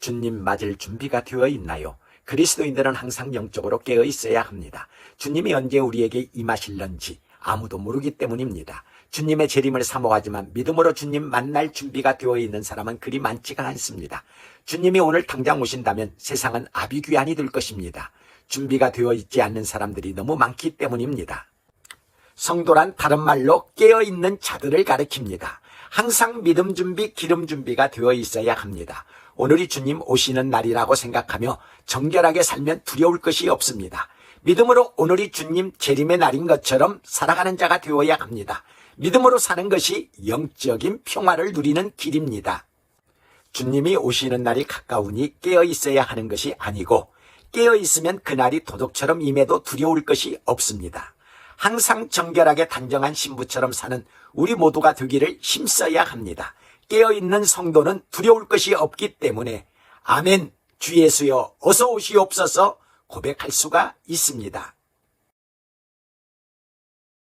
주님 맞을 준비가 되어 있나요? 그리스도인들은 항상 영적으로 깨어 있어야 합니다. 주님이 언제 우리에게 임하실런지 아무도 모르기 때문입니다. 주님의 재림을 사모하지만 믿음으로 주님 만날 준비가 되어 있는 사람은 그리 많지가 않습니다. 주님이 오늘 당장 오신다면 세상은 아비규환이 될 것입니다. 준비가 되어 있지 않는 사람들이 너무 많기 때문입니다. 성도란 다른 말로 깨어있는 자들을 가리킵니다. 항상 믿음 준비, 기름 준비가 되어 있어야 합니다. 오늘이 주님 오시는 날이라고 생각하며 정결하게 살면 두려울 것이 없습니다. 믿음으로 오늘이 주님 재림의 날인 것처럼 살아가는 자가 되어야 합니다. 믿음으로 사는 것이 영적인 평화를 누리는 길입니다. 주님이 오시는 날이 가까우니 깨어 있어야 하는 것이 아니고 깨어 있으면 그날이 도둑처럼 임해도 두려울 것이 없습니다. 항상 정결하게 단정한 신부처럼 사는 우리 모두가 되기를 힘써야 합니다. 깨어 있는 성도는 두려울 것이 없기 때문에 아멘 주 예수여 어서 오시옵소서 고백할 수가 있습니다.